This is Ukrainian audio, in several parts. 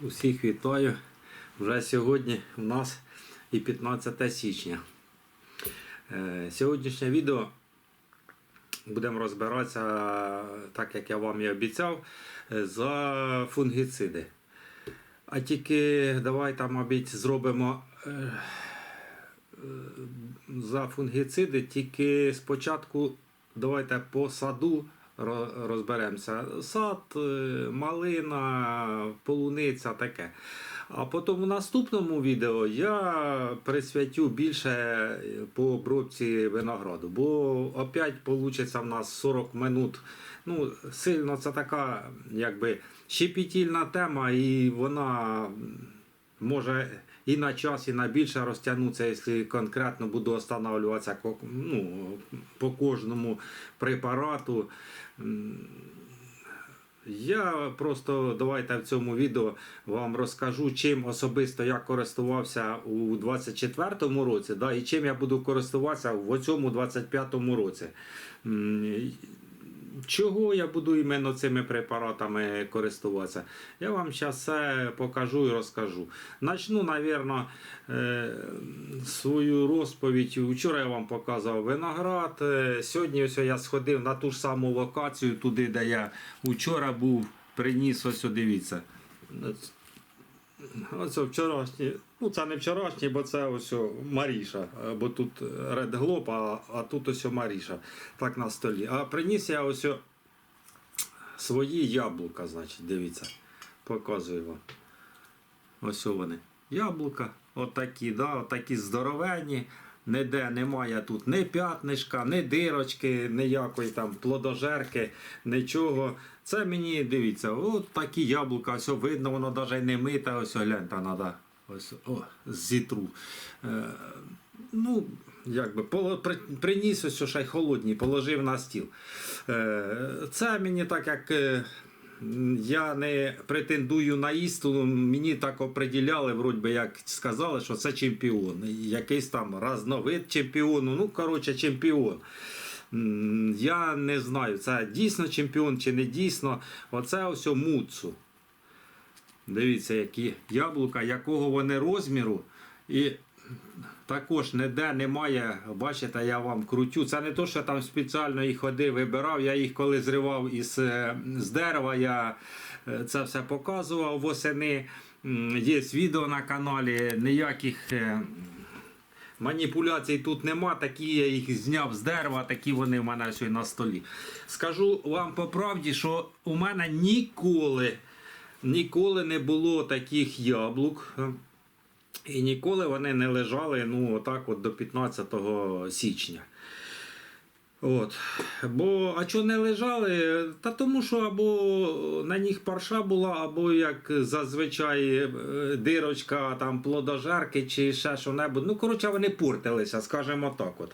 Усіх вітаю. Вже сьогодні у нас і 15 січня. Е, Сьогоднішнє відео будемо розбиратися, так як я вам і обіцяв, е, за фунгіциди. А тільки давайте, мабуть, зробимо е, за фунгіциди, тільки спочатку давайте по саду розберемося. Сад, е, малина, полуниця таке. А потім у наступному відео я присвятю більше по обробці винограду, бо опять вийде в нас 40 минут. Ну, сильно це така, якби щепетільна тема, і вона може і на час, і на більше розтягнутися, якщо конкретно буду останавливатися ну, по кожному препарату. Я просто давайте в цьому відео вам розкажу, чим особисто я користувався у 24-му році, да, і чим я буду користуватися в цьому 25-му році. Чого я буду іменно цими препаратами користуватися? Я вам зараз все покажу і розкажу. Начну, мабуть, свою розповідь. Вчора я вам показував виноград. Е, Сьогодні ось я сходив на ту ж саму локацію, туди, де я вчора був, приніс ось, дивіться. Оце вчорашнє. Ну, це не вчорашнє, бо це ось Маріша. е, Бо тут Red Globe, а, а тут ось Маріша. Так на столі. А приніс я ось свої яблука, значить, дивіться. Показую вам. Ось вони. Яблука. Отакі, да, отакі здоровенні. Ніде немає тут ні п'ятнишка, ні дирочки, ніякої там плодожерки, нічого. Це мені дивіться, от такі яблука, ось видно, воно навіть не мите, ось гляньте, треба ось о, зітру. Е, ну, якби приніс ось ще й холодні, положив на стіл. Е, це мені так як. Я не претендую на істину, мені так оприділяли, вроді би, як сказали, що це чемпіон. Якийсь там разновид чемпіону, ну, коротше, чемпіон. Я не знаю, це дійсно чемпіон чи не дійсно. Оце ось муцу. Дивіться, які яблука, якого вони розміру. І також ніде немає, бачите, я вам крутю. Це не то, що там спеціально їх ходив, вибирав. Я їх коли зривав із е, з дерева, я е, це все показував восени. Є відео на каналі, ніяких. е, Маніпуляцій тут нема, такі я їх зняв з дерева, такі вони в мене сьогодні на столі. Скажу вам по правді, що у мене ніколи, ніколи не було таких яблук. І ніколи вони не лежали ну, отак от до 15 січня. От. Бо, а чого не лежали? Та тому що або на них парша була, або як зазвичай е, дирочка там плодожерки чи ще що-небудь. Ну, коротше, вони портилися, скажімо так. От.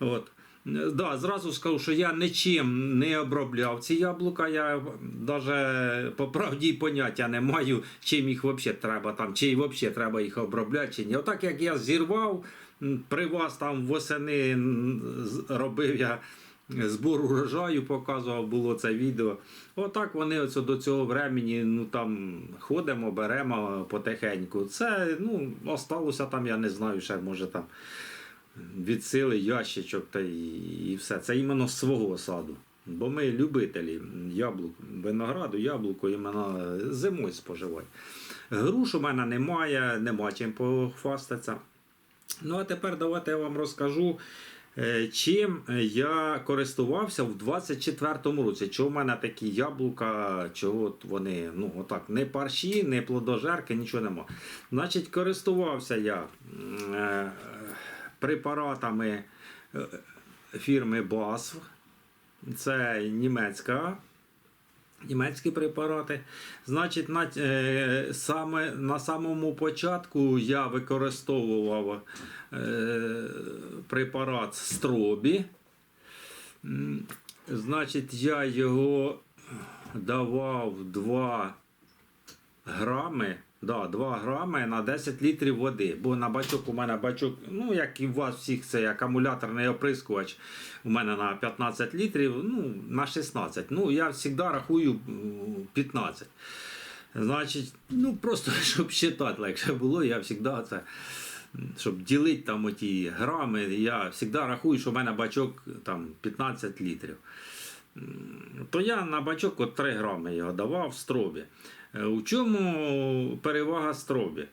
От. Е, Да, зразу скажу, що я нічим не обробляв ці яблука. Я навіть по правді поняття не маю, чим їх взагалі треба там, чи взагалі треба їх обробляти, чи ні. Отак як я зірвав, при вас там восени робив я збор урожаю, показував було це відео. Отак вони оце до цього времені ну, там ходимо, беремо потихеньку. Це ну, осталося там, я не знаю, ще може там від сили ящичок та і, і все. Це іменно з свого саду. Бо ми любителі яблук, винограду, яблуко іменно зимою споживають. Груш у мене немає, нема чим похвастатися. Ну а тепер давайте я вам розкажу, е, чим я користувався в 24-му році. Чого в мене такі яблука, чого вони, ну отак, не парші, не плодожерки, нічого нема. Значить, користувався я е, препаратами е, фірми BASF. Це німецька. Німецькі препарати. Значить, на, е, саме на самому початку я використовував е, препарат стробі. Значить, я його давав 2 грами. Да, 2 грами на 10 літрів води. Бо на бачок у мене бачок, ну як і у вас всіх, це акумуляторний оприскувач. У мене на 15 літрів, ну на 16. Ну, я завжди рахую 15. Значить, ну просто щоб читати легше було, я завжди це. Щоб ділити там оті грами, я завжди рахую, що в мене бачок там 15 літрів. То я на бачок от 3 грами його давав в стробі. Е, У чому перевага стробі?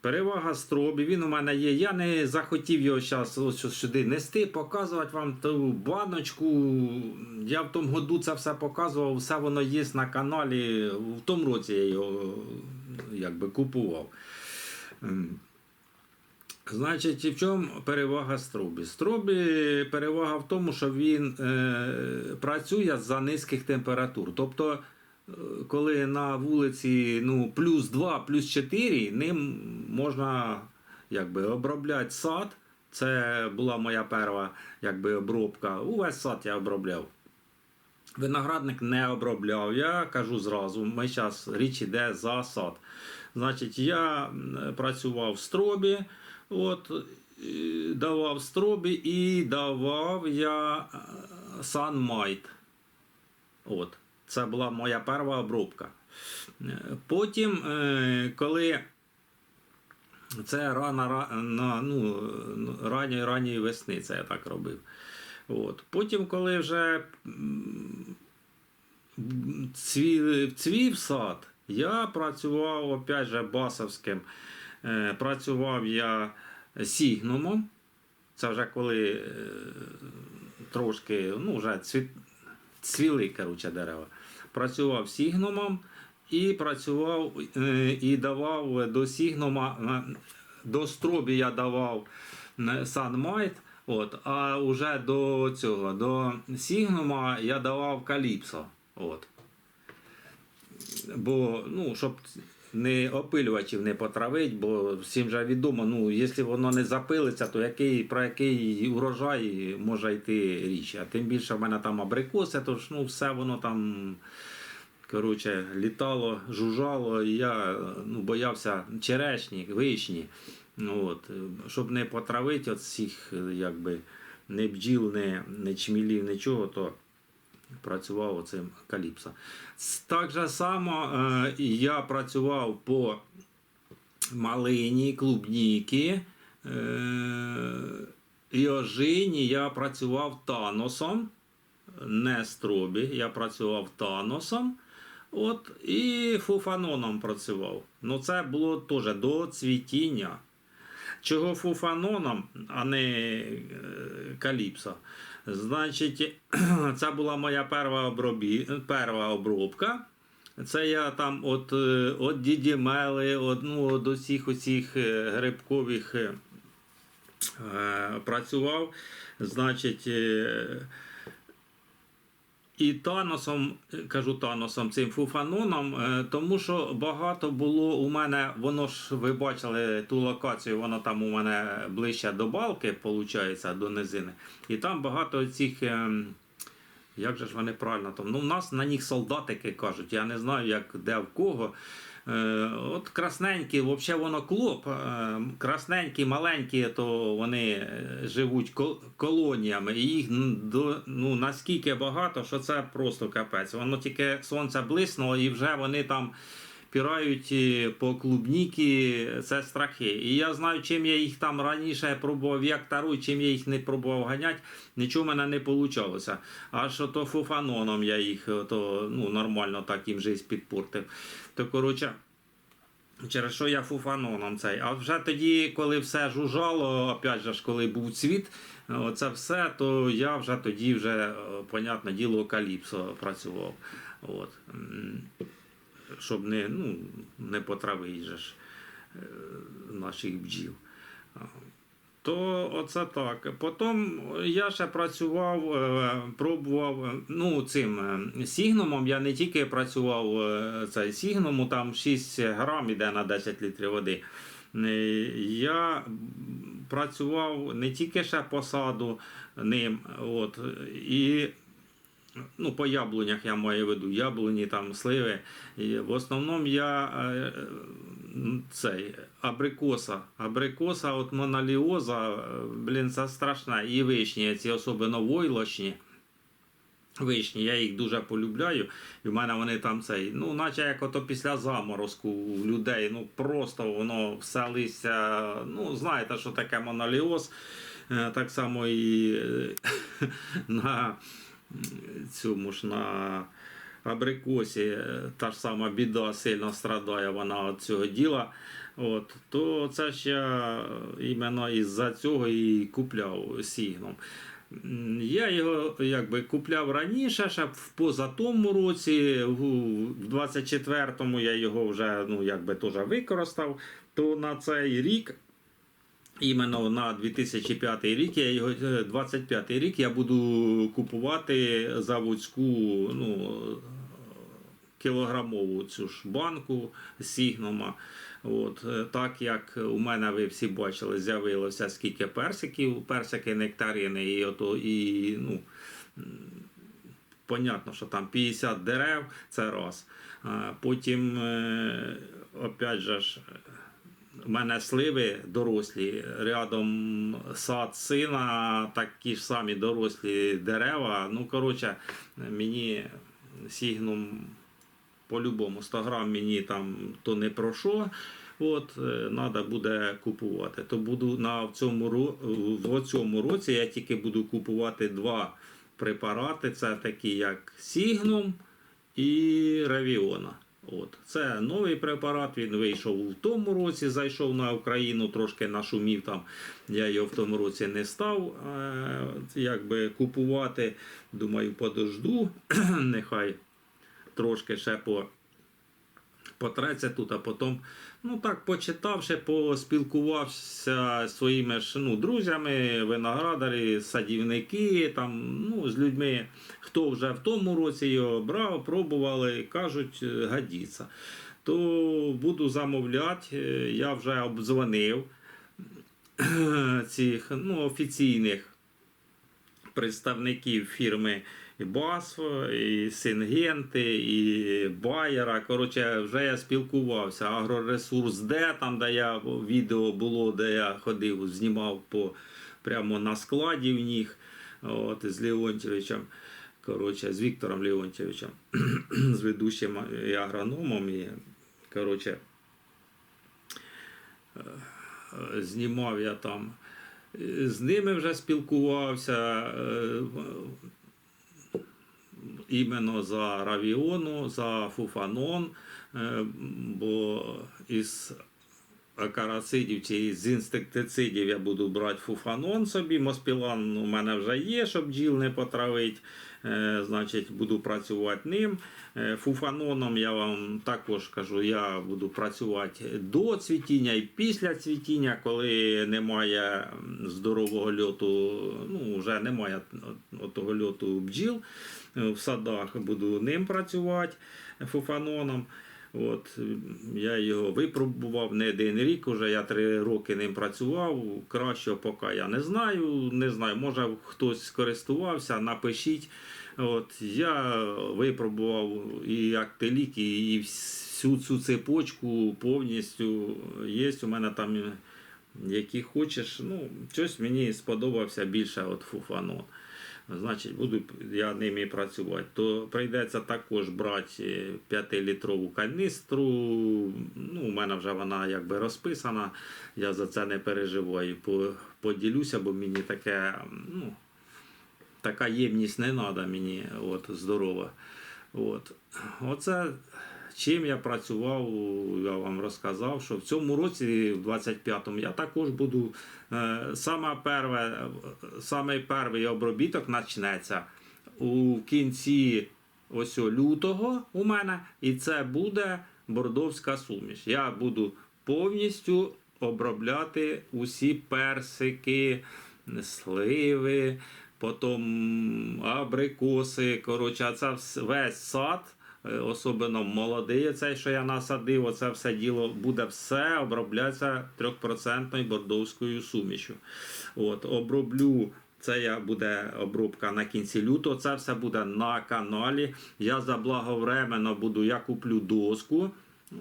Перевага стробі, він у мене є. Я не захотів його зараз сюди нести, показувати вам ту баночку. Я в тому году це все показував, все воно є на каналі. В тому році я його якби купував. Значить, в чому перевага стробі? Стробі перевага в тому, що він е, працює за низьких температур. Тобто, коли на вулиці ну, плюс 2, плюс 4, ним можна якби, обробляти сад. Це була моя перша якби, обробка. Увесь сад я обробляв. Виноградник не обробляв. Я кажу зразу, ми зараз річ іде за сад. Значить, я працював в стробі, от, давав стробі і давав я е, Sunmite. От. Це була моя перша обробка. Е, Потім, е, коли це рано, ра- ну, ранньої ранньої весни, це я так робив. От. Потім, коли вже цвів, цвів сад, я працював опять же басовським. Е, працював я сігнумом. Це вже коли трошки ну, вже цві, цвіли коротше, дерева. Працював сігнумом і працював е, і давав до сігнума, е, до стробі я давав Санмайт. от, а вже до цього, до сігнума я давав Каліпсо. От. Бо, ну, щоб не опилювачів не потравить, бо всім вже відомо, ну, якщо воно не запилиться, то який, про який урожай може йти річ. А тим більше в мене там абрикоси, то ж ну, все воно там коротше, літало, жужжало, і я ну, боявся черешні, вишні. Ну, от, щоб не потравити от всіх, якби, не бджіл, не, не чмілів, нічого, то працював оцим каліпсо. Так же само е, я працював по малині, клубніки. Е, і я працював таносом, не стробі, я працював таносом. От, і фуфаноном працював. Ну, це було теж до цвітіння. Чого фуфаноном, а не е, каліпсо? Значить, це була моя перша, обробі... перша обробка. Це я там от, от Діді Мели, от, ну, от усіх оцих е, грибкових е, е, працював. Значить, е, і Таносом, е, кажу Таносом, цим фуфаноном, е, тому що багато було у мене, воно ж ви бачили ту локацію, воно там у мене ближче до балки, виходить, до низини. І там багато цих. ем, Як же ж вони правильно там? Ну, у нас на них солдатики кажуть. Я не знаю, як де в кого. Е, от красненькі, взагалі воно клоп. Е, красненькі, маленькі, то вони е, живуть колоніями. І їх ну, наскільки багато, що це просто капець. Воно тільки сонце блиснуло і вже вони там пірають е, по клубніки, це страхи. І я знаю, чим я їх там раніше пробував, як тару, чим я їх не пробував ганяти, нічого в мене не вийшло. Аж то фуфаноном я їх то, ну, нормально так їм жизнь підпортив. То коротше. Через що я фуфаноном цей. А вже тоді, коли все жужжало, опять же, коли був цвіт, це все, то я вже тоді вже, е, понятне діло, каліпсо працював. От. Щоб не, ну, не потравити ж е, наших бджіл. То оце так. Потім я ще працював, е, пробував е, ну, цим сігнумом. Я не тільки працював цей сігнуму, там 6 грам іде на 10 літрів води. Я працював не тільки ще по саду ним, от, і ну, по яблунях я маю в виду, яблуні, там, сливи. І в основному я е, цей, абрикоса. Абрикоса, от моналіоза, е, блін, це страшна. І вишні, ці особливо войлочні. Вишні, я їх дуже полюбляю, і в мене вони там цей, ну, наче як ото після заморозку у людей, ну просто воно все листя, ну, знаєте, що таке моноліоз, Е, так само і е, на цьому ж на абрикосі та ж сама біда сильно страдає вона від цього діла. От, то це ж я іменно із-за цього і купляв сігном. Я його якби купляв раніше, ще в позатому році, в 24-му я його вже ну, якби теж використав, то на цей рік. Іменно на 2005 рік, я його 25 рік я буду купувати заводську ну, кілограмову цю ж банку Сігнома. От, е, так як у мене ви всі бачили, з'явилося скільки персиків, персики нектарини, і ото і ну. Понятно, що там 50 дерев, це раз. Потім, е, опять же ж, у мене сливи дорослі, рядом сад сина, такі ж самі дорослі дерева. Ну, коротше, мені сігнум по-любому 100 грам мені там то не про що. От, треба буде купувати. То буду на в цьому, в цьому році я тільки буду купувати два препарати. Це такі як Сігнум і Равіона. От. Це новий препарат, він вийшов у тому році, зайшов на Україну, трошки нашумів там. Я його в тому році не став е, якби купувати. Думаю, подожду. Нехай трошки ще по потреться тут, а потім, ну так, почитавши, поспілкувався зі своїми ж, ну, друзями, виноградарі, садівники, там, ну, з людьми, хто вже в тому році його брав, пробували, кажуть, е, годиться. То буду замовляти, е, я вже обдзвонив цих ну, офіційних представників фірми і Басфо, і Сингенти, і Байера. Коротше, вже я спілкувався. Агроресурс Д, там, де я відео було, де я ходив, знімав по, прямо на складі в них от, з Леонтьовичем. Коротше, з Віктором Леонтьовичем, з ведучим і агрономом. І, коротше, е, знімав я там. З ними вже спілкувався е, іменно за равіону, за фуфанон, е, бо із акарацидів чи з інсектицидів я буду брати фуфанон собі. Моспілан у мене вже є, щоб бджіл не потравити. Е, Значить, буду працювати ним. Е, Фуфаноном я вам також кажу, я буду працювати до цвітіння і після цвітіння, коли немає здорового льоту, ну вже немає того льоту бджіл в садах, буду ним працювати фуфаноном. От, е, я його випробував не один рік, уже я три роки ним працював. Кращого поки я не знаю. Не знаю, може хтось скористувався, напишіть. От, я випробував і актелік, і всю цю цепочку повністю є. У мене там е, які хочеш. Ну, щось мені сподобався більше от фуфанон. Значить, буду я ними працювати. То прийдеться також брати 5-літрову каністру. Ну, у мене вже вона якби розписана. Я за це не переживаю. Поділюся, бо мені таке, ну, така ємність не треба мені, от, здорова. От. Оце чим я працював, я вам розказав, що в цьому році, в 25-му, я також буду. Е, саме перше, саме перший обробіток почнеться у кінці ось лютого у мене, і це буде бордовська суміш. Я буду повністю обробляти усі персики, сливи, потім абрикоси. Коротше, це весь сад. Е, Особливо молодий, цей, що я насадив, оце все діло буде все оброблятися 3% бордовською сумішю. От, оброблю. Це я буде обробка на кінці лютого. Це все буде на каналі. Я заблаговременно буду, я куплю доску.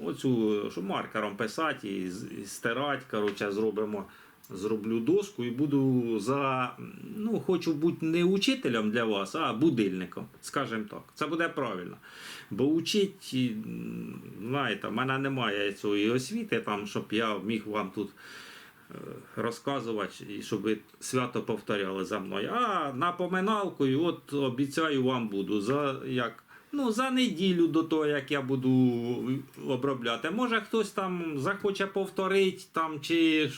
Оцю, щоб маркером писати і стирати. Коротше, зробимо зроблю дошку і буду за. Ну, хочу бути не учителем для вас, а будильником, скажімо так. Це буде правильно. Бо учить, знаєте, в мене немає цієї освіти, там, щоб я міг вам тут е, розказувати, і щоб ви свято повторяли за мною. А напоминалку, і от обіцяю вам буду за як. Ну, за неділю до того, як я буду обробляти. Може хтось там захоче повторити, там, чи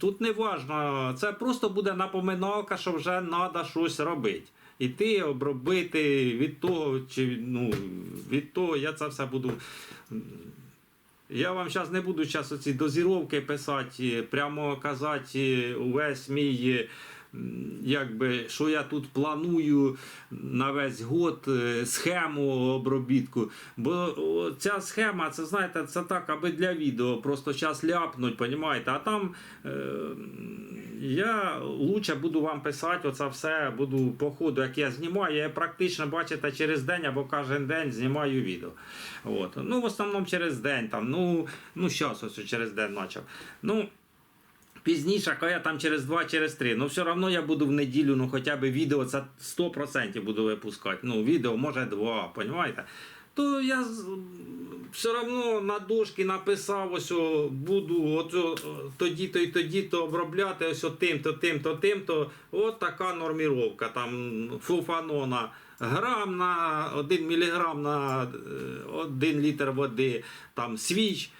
тут не важно. Це просто буде напоминалка, що вже треба щось робити. Іти, обробити від того, чи ну, від того я це все буду. Я вам зараз не буду зараз оці дозіровки писати, прямо казати увесь мій, якби, що я тут планую на весь год, е, схему обробітку. Бо ця схема, це знаєте, це так, аби для відео, просто зараз ляпнуть, понімаєте? А там е, я лучше буду вам писати, оце все буду по ходу, як я знімаю. Я практично бачите через день або кожен день знімаю відео. От. Ну, в основному через день. Там, ну, ну, зараз ось через день почав. Ну, Пізніше, коли я там через два, через три. Ну, все одно я буду в неділю, ну хоча б відео це 100% буду випускати. Ну, відео може два, розумієте? То я все одно на дошки написав, ось буду от, о, тоді-то і тоді-то обробляти, ось тим-то, тим-то, тим-то. От така норміровка. Там фуфанона. Грам на 1 міліграм на 1 літр води, там свіч.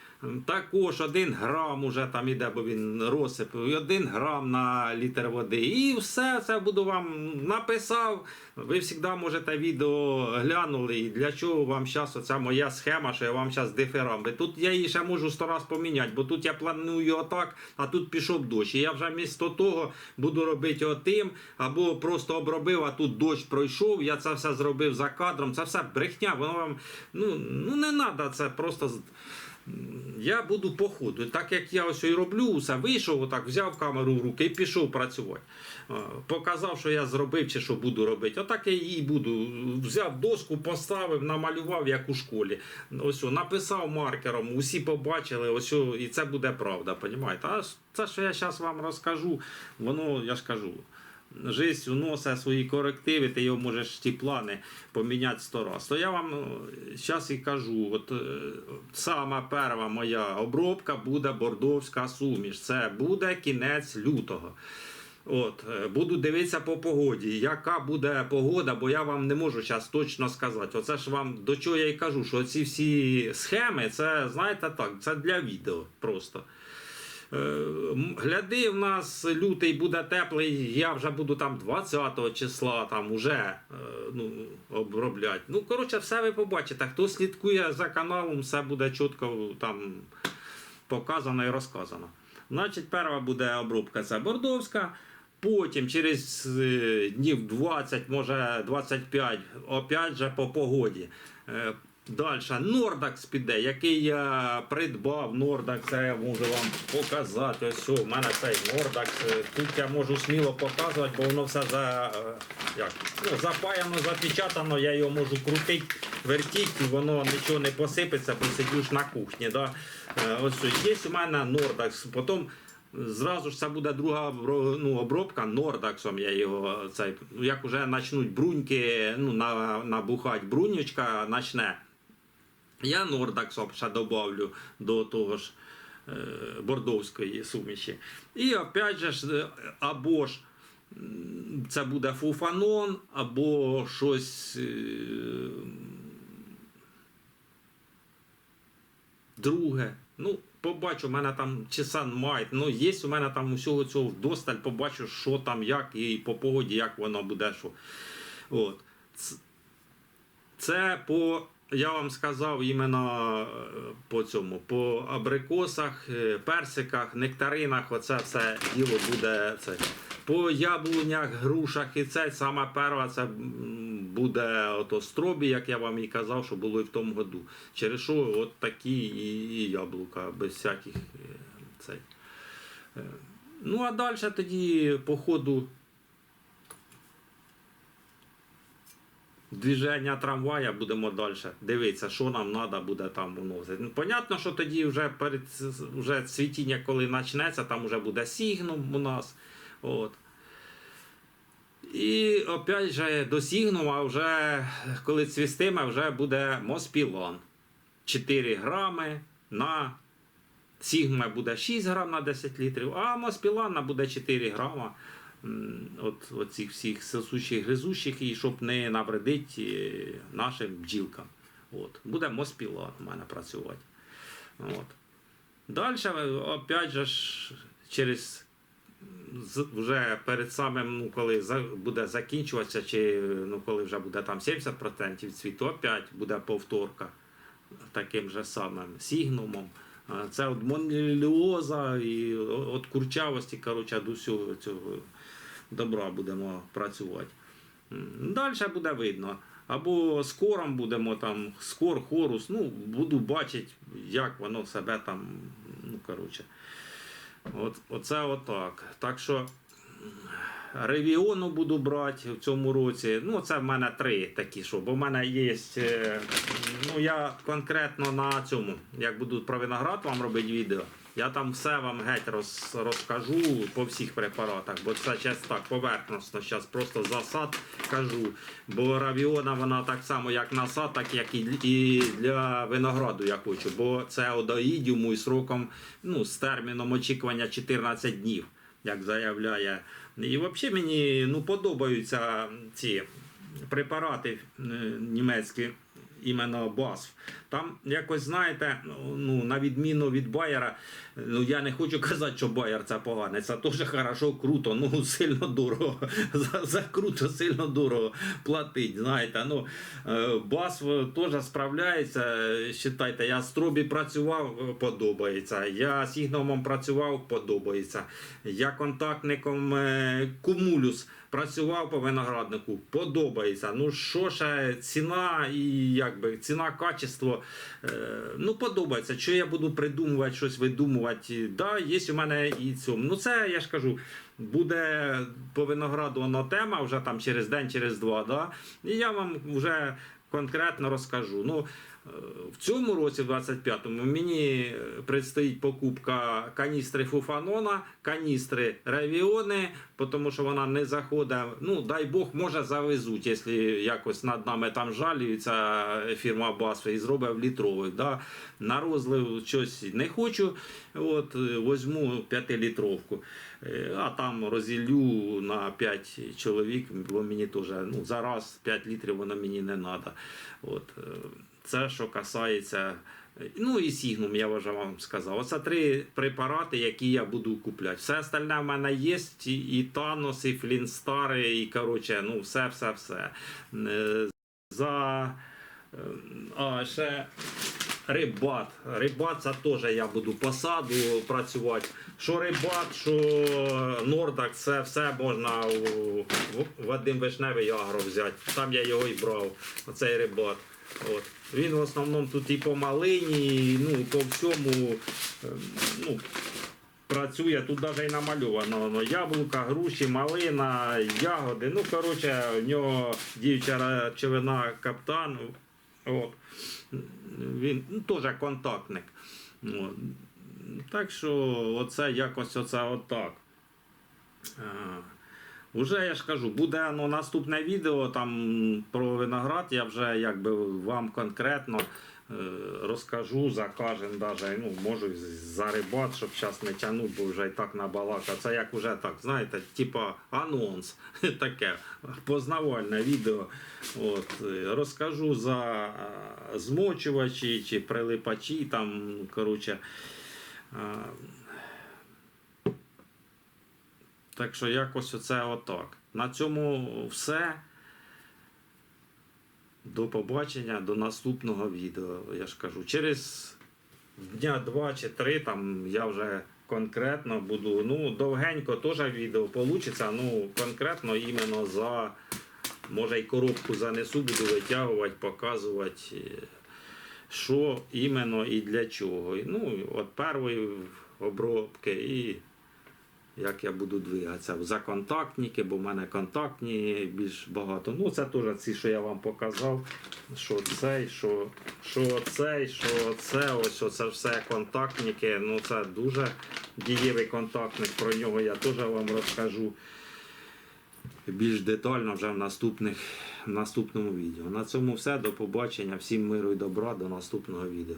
Також один грам уже там іде, бо він розсип, і один грам на літр води. І все це буду вам написав. Ви завжди можете відео глянули. І для чого вам зараз оця моя схема, що я вам зараз дифирамби. Тут я її ще можу сто раз поміняти, бо тут я планую отак, а тут пішов дощ. І я вже місто того буду робити отим, або просто обробив, а тут дощ пройшов. Я це все зробив за кадром. Це все брехня. Воно вам ну, ну не треба це просто. Я буду по ходу. Так як я ось і роблю, усе вийшов, отак, взяв камеру в руки і пішов працювати. Е, Показав, що я зробив чи що буду робити. Отак я і буду. Взяв доску, поставив, намалював, як у школі. Ось написав маркером, усі побачили, ось і це буде правда. Понімаєте? А це, що я зараз вам розкажу, воно, я ж кажу. Жизнь вносить свої корективи, ти його можеш ті плани поміняти сто раз. То я вам зараз і кажу: от е, сама перша моя обробка буде бордовська суміш. Це буде кінець лютого. От, е, буду дивитися по погоді, яка буде погода, бо я вам не можу зараз точно сказати. Оце ж вам до чого я і кажу, що ці всі схеми, це знаєте так, це для відео просто. Е, Гляди, в нас лютий буде теплий, я вже буду там 20 числа там уже е, ну, обробляти. Ну, коротше, все ви побачите. Хто слідкує за каналом, все буде чітко там показано і розказано. Значить, перша буде обробка це бордовська. Потім через е, днів 20, може 25, опять же по погоді. Далі Нордакс піде, який я придбав. Нордакс, я можу вам показати. Ось у мене цей Нордакс. Тут я можу сміло показувати, бо воно все за, е, як, ну, запаяно, запечатано, я його можу крутити, вертіти, воно нічого не посипеться, бо сидиш на кухні. Да? Е, Ось є у мене Нордакс. Потім Зразу ж це буде друга ну, обробка Нордаксом. Я його цей, як вже почнуть бруньки, ну, набухати брунючка почне. Я Нордаксом ще добавлю до того ж е, бордовської суміші. І опять же е, або ж це буде фуфанон, або щось. е, друге. Ну, побачу, у мене там чи Санмайт, ну є у мене там усього цього вдосталь, побачу, що там, як, і по погоді, як воно буде. Що. От. Це по, я вам сказав, іменно е, по цьому, по абрикосах, е, персиках, нектаринах, оце все діло буде. Це. По яблунях, грушах і це саме перше, це буде ото стробі, як я вам і казав, що було і в тому году. Через що от такі і, і яблука, без всяких е, цей. Ну а далі тоді по ходу движення трамвая будемо далі дивитися, що нам треба буде там уносити. Ну, понятно, що тоді вже перед вже цвітіння, коли почнеться, там вже буде сігнум у нас. От. І опять же до сігнума вже, коли цвістиме, вже буде моспілон. 4 грами на Сігма буде 6 грам на 10 літрів, а Моспілана буде 4 грама. От оцих всіх сосучих гризучих, і щоб не навредити е, нашим бджілкам. От. Буде Моспілан у мене працювати. От. Далі, опять же, через вже перед самим, ну, коли буде закінчуватися, чи ну, коли вже буде там 70% цвіту, опять буде повторка таким же самим сігнумом. Це от моніліоза і от курчавості, коротше, до всього цього добра будемо працювати. Далі буде видно. Або скором будемо там, скор, хорус, ну, буду бачити, як воно себе там, ну, коротше. От, оце отак. Так що ревіону буду брати в цьому році. Ну, це в мене три такі, що, бо в мене є. е, Ну, я конкретно на цьому, як буду про виноград вам робити відео, я там все вам геть роз, розкажу по всіх препаратах, бо це зараз так поверхностно, зараз просто засад кажу. Бо равіона вона так само, як насад, так як і, і для винограду я хочу. Бо це одоїдіуму і сроком, ну, з терміном очікування 14 днів, як заявляє. І взагалі мені ну, подобаються ці препарати е, німецькі. Іменно BASF. Там якось знаєте, ну на відміну від Байера, ну я не хочу казати, що Байер це погане. Це теж хорошо, круто, ну сильно дорого. За, за круто, сильно дорого платить. Знаєте, ну е, BASF теж справляється. Считайте, я з Тробі працював, подобається. Я з Ігномом працював, подобається. Я контактником е, Кумулюс працював по винограднику, подобається. Ну що ще ціна і якби ціна, качество. Е, ну подобається. Що я буду придумувати, щось видумувати. Да, є у мене і цьому. Ну це я ж кажу. Буде по винограду воно тема вже там через день, через два. Да? І я вам вже конкретно розкажу. Ну, в цьому році, в 25-му, мені предстоїть покупка каністри фуфанона, каністри ревіони, тому що вона не заходить. Ну, дай Бог, може завезуть, якщо якось над нами там жалюється фірма Басфа і зробить в літрових. Да? На розлив щось не хочу. От, е, возьму 5-літровку. Е, А там розділю на 5 чоловік, бо мені теж ну, зараз 5 літрів воно мені не треба. От, е, це що касається. Ну і сігнум, я вже вам сказав. Оце три препарати, які я буду купляти. Все остальне в мене є, і, Танос, і Флінстари, і коротше, ну все, все, все. Е, За е, а, ще рибат. Рибат це теж я буду посаду працювати. Що рибат, що нордак, це все можна у Вадим Вишневий агро взяти. Там я його і брав, оцей рибат. От. Він в основному тут і по малині, і, ну, по всьому е, ну, працює. Тут навіть і намальовано. воно. Яблука, груші, малина, ягоди. Ну, коротше, в нього діюча речовина каптан. От. Він ну, теж контактник. От. Так що оце якось оце отак. А, Уже я ж кажу, буде ну, наступне відео там про виноград. Я вже якби вам конкретно е, розкажу за кожен даже, ну, можу і за рибат, щоб зараз не тягнути, бо вже і так набалакав. Це як уже так, знаєте, типа анонс, таке познавальне відео. От, е, розкажу за е, змочувачі чи прилипачі, там, коротше. е, Так що якось оце отак. На цьому все. До побачення, до наступного відео. Я ж кажу, через дня два чи три там я вже конкретно буду. Ну, довгенько теж відео вийде. Ну, конкретно іменно за. Може й коробку занесу, буду витягувати, показувати, е, що іменно і для чого. Ну, от першої обробки і як я буду двигатися. За контактники, бо в мене контактні більш багато. Ну, це теж ці, що я вам показав. Що цей, що, що цей, що це, ось оце все контактники. Ну, це дуже дієвий контактник. Про нього я теж вам розкажу більш детально вже в наступних в наступному відео. На цьому все. До побачення. Всім миру і добра. До наступного відео.